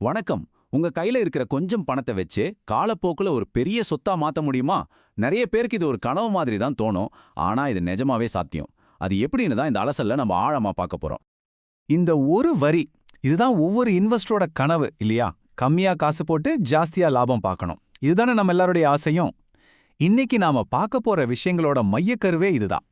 வணக்கம். உங்க கையில இருக்கிற கொஞ்சம் பணத்தை வச்சு காலப்போக்குல ஒரு பெரிய சொத்தா மாத்த முடியுமா? நிறைய பேருக்கு இது ஒரு கனவு மாதிரி தான் தோணும். ஆனா இது நிஜமாவே சாத்தியம். அது எப்படின்னு தான் இந்த அலசல்ல நம்ம ஆழமா பார்க்க போறோம். இந்த ஒரு வரி இதுதான் ஒவ்வொரு இன்வெஸ்டரோட கனவு இல்லையா? கம்மியா காசு போட்டு ஜாஸ்தியா லாபம் பார்க்கணும். இதுதானே நம்ம எல்லாருடைய ஆசையும்? இன்னைக்கு நாம பார்க்க போற விஷயங்களோட மையக்கருவே இதுதான்.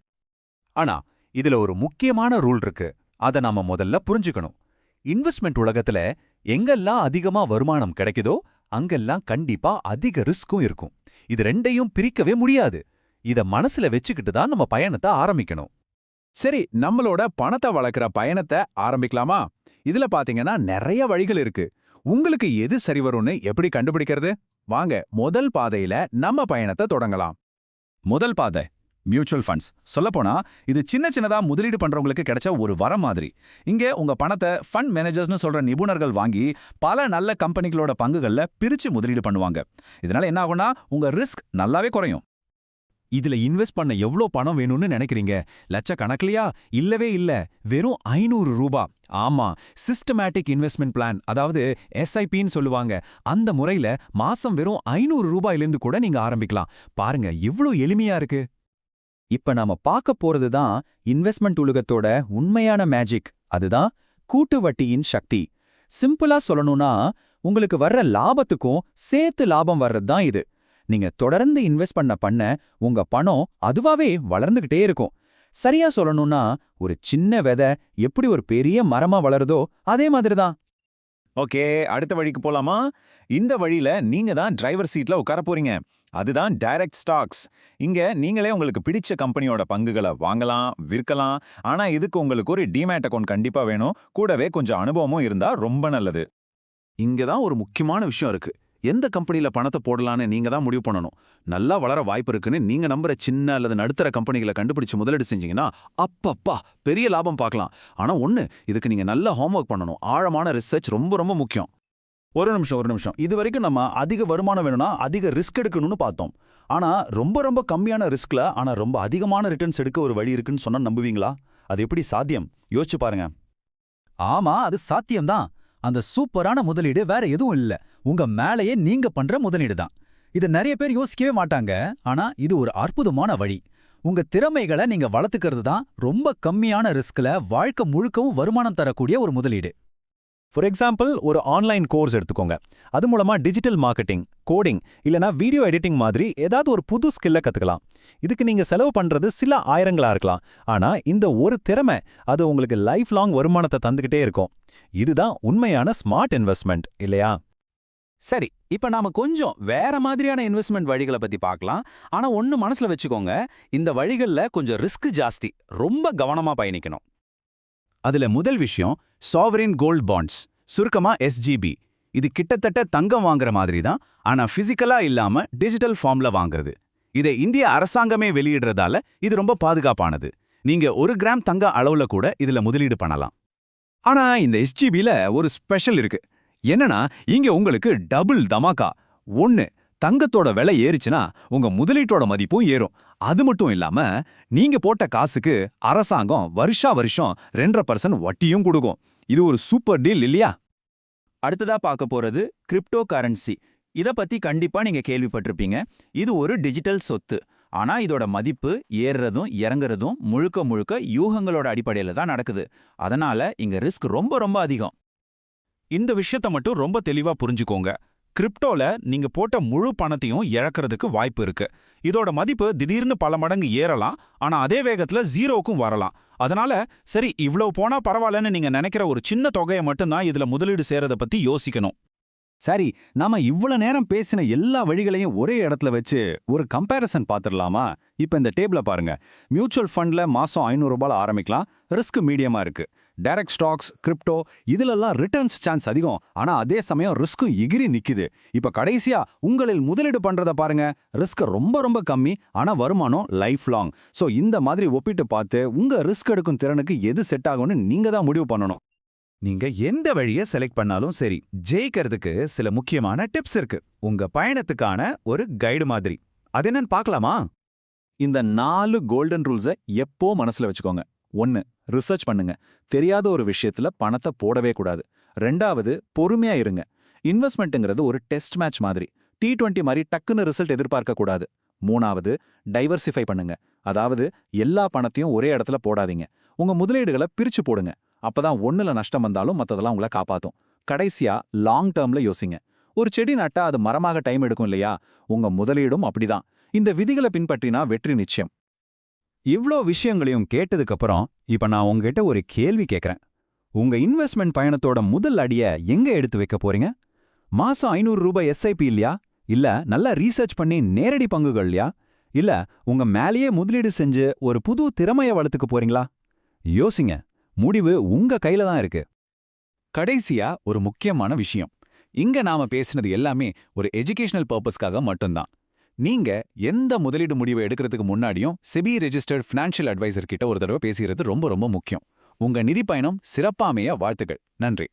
ஆனா இதுல ஒரு முக்கியமான ரூல் இருக்கு. அத நாம முதல்ல புரிஞ்சுக்கணும். இன்வெஸ்ட்மெண்ட் உலகத்துல எங்கெல்லாம் அதிகமா வருமானம் கிடைக்குதோ அங்கெல்லாம் கண்டிப்பா அதிக ரிஸ்க்கும் இருக்கும். இது ரெண்டையும் பிரிக்கவே முடியாது. இத மனசுல வச்சுக்கிட்டு தான் நம்ம பயணத்தை ஆரம்பிக்கணும். சரி நம்மளோட பணத்தை வளர்க்குற பயணத்தை ஆரம்பிக்கலாமா? இதுல பாத்தீங்கன்னா நிறைய வழிகள் இருக்கு. உங்களுக்கு எது சரி வரும்னு எப்படி கண்டுபிடிக்கிறது? வாங்க முதல் பாதையில நம்ம பயணத்தை தொடங்கலாம். முதல் பாதை. Mutual funds. சொல்லப்போனால் இது சின்ன சின்னதா முதலீடு பண்றவங்களுக்கு கிடைச்ச ஒரு வரம் மாதிரி. இங்க உங்க பணத்தை ஃபண்ட் மேனேஜர்ஸ்னு சொல்ற நிபுணர்கள் வாங்கி பல நல்ல கம்பெனிகளோட பங்குகள்ல பிரிச்சு முதலீடு பண்ணுவாங்க. இதனால என்ன ஆகும்னா உங்க ரிஸ்க் நல்லாவே குறையும். இதுல இன்வெஸ்ட் பண்ண எவ்வளோ பணம் வேணும்னு நினைக்கிறீங்க? லட்சக்கணக்கிலையா? இல்லவே இல்ல. வெறும் ஐநூறு ரூபா. ஆமா சிஸ்டமேட்டிக் இன்வெஸ்ட்மெண்ட் பிளான் அதாவது எஸ்ஐபின்னு சொல்லுவாங்க. அந்த முறையில மாசம் வெறும் ஐநூறு ரூபாயிலேருந்து கூட நீங்க ஆரம்பிக்கலாம். பாருங்க எவ்வளோ எளிமையா இருக்கு. இப்ப நாம பார்க்க போறது தான் இன்வெஸ்ட்மெண்ட் உலகத்தோட உண்மையான மேஜிக் அதுதான் கூட்டு வட்டியின் சக்தி. சிம்பிளா சொல்லணும்னா உங்களுக்கு வர்ற லாபத்துக்கும் சேர்த்து லாபம் வர்றது தான் இது. நீங்க தொடர்ந்து இன்வெஸ்ட் பண்ண பண்ண உங்க பணம் அதுவாவே வளர்ந்துகிட்டே இருக்கும். சரியா சொல்லணும்னா ஒரு சின்ன விதை எப்படி ஒரு பெரிய மரமா வளருதோ அதே மாதிரி தான் ஓகே அடுத்த வழிக்கு போலாமா? இந்த வழியில நீங்க தான் டிரைவர் சீட்ல உட்கார போறீங்க. அதுதான் டைரக்ட் ஸ்டாக்ஸ் இங்க நீங்களே உங்களுக்கு பிடிச்ச கம்பெனியோட பங்குகளை வாங்கலாம் விற்கலாம். ஆனா இதுக்கு உங்களுக்கு ஒரு டிமேட் அக்கௌண்ட் கண்டிப்பா வேணும். கூடவே கொஞ்சம் அனுபவமும் இருந்தா ரொம்ப நல்லது. இங்க தான் ஒரு முக்கியமான விஷயம் இருக்கு. எந்த கம்பெனில பணத்தை போடலான்னு நீங்க தான் முடிவு பண்ணணும். நல்லா வளர வாய்ப்பு இருக்குன்னு நீங்க நம்புற சின்ன அல்லது நடுத்தர கம்பெனிகளை கண்டுபிடிச்சு முதலீடு செஞ்சீங்கன்னா அப்பப்பா பெரிய லாபம் பார்க்கலாம். ஆனா ஒன்று இதுக்கு நீங்க நல்ல ஹோம்ஒர்க் பண்ணணும். ஆழமான ரிசர்ச் ரொம்ப ரொம்ப முக்கியம். ஒரு நிமிஷம் ஒரு நிமிஷம். இது வரைக்கும் நம்ம அதிக வருமானம் வேணும்னா அதிக ரிஸ்க் எடுக்கணும்னு பார்த்தோம். ஆனா ரொம்ப ரொம்ப கம்மியான ரிஸ்க்ல ஆனா ரொம்ப அதிகமான ரிட்டர்ன்ஸ் எடுக்க ஒரு வழி இருக்குன்னு சொன்னா நம்புவீங்களா? அது எப்படி சாத்தியம்? யோசிச்சு பாருங்க. ஆமா அது சாத்தியம்தான். அந்த சூப்பரான முதலீடு வேற எதுவும் இல்ல. உங்க மேலேயே நீங்க பண்ற முதலீடு தான் இதை நிறைய பேர் யோசிக்கவே மாட்டாங்க. ஆனா இது ஒரு அற்புதமான வழி. உங்க திறமைகளை நீங்க வளர்த்துக்கிறது தான் ரொம்ப கம்மியான ரிஸ்க்ல வாழ்க்கை முழுக்கவும் வருமானம் தரக்கூடிய ஒரு முதலீடு. ஃபார் எக்ஸாம்பிள் ஒரு ஆன்லைன் கோர்ஸ் எடுத்துக்கோங்க. அது மூலமா டிஜிட்டல் மார்க்கெட்டிங் கோடிங் இல்லனா வீடியோ எடிட்டிங் மாதிரி ஏதாவது ஒரு புது ஸ்கில்ல கத்துக்கலாம். இதுக்கு நீங்க செலவு பண்றது சில ஆயிரங்களா இருக்கலாம். ஆனா இந்த ஒரு திறமை அது உங்களுக்கு லைஃப் லாங் வருமானத்தை தந்துக்கிட்டே இருக்கும். இதுதான் உண்மையான ஸ்மார்ட் இன்வெஸ்ட்மெண்ட் இல்லையா? சரி இப்ப நாம கொஞ்சம் வேற மாதிரியான இன்வெஸ்ட்மெண்ட் வழிகளை பத்தி பார்க்கலாம். ஆனா ஒன்னு மனசுல வச்சுக்கோங்க. இந்த வழிகள்ல கொஞ்சம் ரிஸ்க் ஜாஸ்தி. ரொம்ப கவனமா பயணிக்கணும். அதுல முதல் விஷயம் சாவரின் கோல்ட் பாண்ட்ஸ் சுருக்கமா எஸ்ஜிபி இது கிட்டத்தட்ட தங்கம் வாங்குற மாதிரி தான் ஆனா பிசிக்கலா இல்லாம டிஜிட்டல் ஃபார்ம்ல வாங்குறது. இதை இந்திய அரசாங்கமே வெளியிடுறதால இது ரொம்ப பாதுகாப்பானது. நீங்க ஒரு கிராம் தங்க அளவுல கூட இதுல முதலீடு பண்ணலாம். ஆனா இந்த எஸ்ஜிபில ஒரு ஸ்பெஷல் இருக்கு. என்னன்னா இங்க உங்களுக்கு டபுள் தமாக்கா ஒன்னு தங்கத்தோட விலை ஏறிச்சுன்னா உங்க முதலீட்டோட மதிப்பும் ஏறும். அது மட்டும் இல்லாம நீங்க போட்ட காசுக்கு அரசாங்கம் வருஷா வருஷம் ரெண்டரை பர்சன்ட் வட்டியும் கொடுக்கும். இது ஒரு சூப்பர் டீல் இல்லையா? அடுத்ததா பார்க்க போறது கிரிப்டோ கரன்சி இத பத்தி கண்டிப்பா நீங்க கேள்விப்பட்டிருப்பீங்க. இது ஒரு டிஜிட்டல் சொத்து. ஆனா இதோட மதிப்பு ஏறுறதும் இறங்குறதும் முழுக்க முழுக்க யூகங்களோட அடிப்படையில தான் நடக்குது. அதனால இங்க ரிஸ்க் ரொம்ப ரொம்ப அதிகம். இந்த விஷயத்த மட்டும் ரொம்ப தெளிவா புரிஞ்சுக்கோங்க. கிரிப்டோல நீங்க போட்ட முழு பணத்தையும் இழக்கிறதுக்கு வாய்ப்பு இருக்கு. இதோட மதிப்பு திடீர்னு பல மடங்கு ஏறலாம். ஆனா அதே வேகத்துல ஜீரோவுக்கும் வரலாம். அதனால சரி இவ்வளவு போனா பரவாயில்லன்னு நீங்க நினைக்கிற ஒரு சின்ன தொகையை மட்டும்தான் இதுல முதலீடு செய்யறத பத்தி யோசிக்கணும். சரி நாம இவ்வளவு நேரம் பேசின எல்லா வழிகளையும் ஒரே இடத்துல வச்சு ஒரு கம்பேரிசன் பார்த்துடலாமா இப்ப இந்த டேபிள பாருங்க. மியூச்சுவல் ஃபண்ட்ல மாசம் ஐநூறுரூபால ஆரம்பிக்கலாம். ரிஸ்க் மீடியமா இருக்கு. டைரக்ட் ஸ்டாக்ஸ் கிரிப்டோ இதிலெல்லாம் ரிட்டர்ன்ஸ் சான்ஸ் அதிகம். ஆனா அதே சமயம் ரிஸ்க்கும் எகிரி நிக்குது. இப்ப கடைசியா உங்களில் முதலீடு பண்றத பாருங்க. ரிஸ்க் ரொம்ப ரொம்ப கம்மி ஆனா வருமானம் லைஃப் லாங் ஸோ இந்த மாதிரி ஒப்பிட்டு பார்த்து உங்க ரிஸ்க் எடுக்கும் திறனுக்கு எது செட் ஆகும்னு நீங்க தான் முடிவு பண்ணணும். நீங்க எந்த வழிய செலக்ட் பண்ணாலும் சரி ஜெயிக்கிறதுக்கு சில முக்கியமான டிப்ஸ் இருக்கு. உங்க பயணத்துக்கான ஒரு கைடு மாதிரி. அது என்னன்னு பார்க்கலாமா? இந்த நாலு கோல்டன் ரூல்ஸை எப்போ மனசுல வச்சுக்கோங்க. ஒன்னு ரிசர்ச் பண்ணுங்க. தெரியாத ஒரு விஷயத்துல பணத்தை போடவே கூடாது. ரெண்டாவது பொறுமையா இருங்க. இன்வெஸ்ட்மெண்ட்டுங்கிறது ஒரு டெஸ்ட் மேட்ச் மாதிரி. டி டுவெண்ட்டி மாதிரி டக்குன்னு ரிசல்ட் எதிர்பார்க்க கூடாது. மூணாவது டைவர்சிஃபை பண்ணுங்க. அதாவது எல்லா பணத்தையும் ஒரே இடத்துல போடாதீங்க. உங்க முதலீடுகளை பிரிச்சு போடுங்க. அப்பதான் ஒன்னுல நஷ்டம் வந்தாலும் மத்ததெல்லாம் உங்களை காப்பாத்தும். கடைசியா லாங் டேர்ம்ல யோசிங்க. ஒரு செடி நட்டா அது மரமாக டைம் எடுக்கும் இல்லையா? உங்க முதலீடும் அப்படிதான். இந்த விதிகளை பின்பற்றினா வெற்றி நிச்சயம். இவ்ளோ விஷயங்களையும் கேட்டதுக்கு அப்புறம் இப்ப நான் உங்ககிட்ட ஒரு கேள்வி கேக்குறேன். உங்க இன்வெஸ்ட்மெண்ட் பயணத்தோட முதல் அடிய எங்க எடுத்து வைக்க போறீங்க? மாசம் ஐநூறு ரூபாய் எஸ்ஐபி இல்லையா? இல்ல நல்லா ரீசர்ச் பண்ணி நேரடி பங்குகள் இல்லையா? இல்ல உங்க மேலேயே முதலீடு செஞ்சு ஒரு புது திறமைய வளர்த்துக்க போறீங்களா? யோசிங்க. முடிவு உங்க கையில தான் இருக்கு. கடைசியா ஒரு முக்கியமான விஷயம். இங்க நாம பேசினது எல்லாமே ஒரு எஜுகேஷனல் பர்பஸ்க்காக மட்டும்தான். நீங்க எந்த முதலீடு முடிவை எடுக்கிறதுக்கு முன்னாடியும் செபி ரெஜிஸ்டர்ட் ஃபினான்ஷியல் அட்வைசர் கிட்ட ஒரு தடவை பேசுகிறது ரொம்ப ரொம்ப முக்கியம். உங்க நிதி பயணம் சிறப்பாமைய வாழ்த்துக்கள். நன்றி.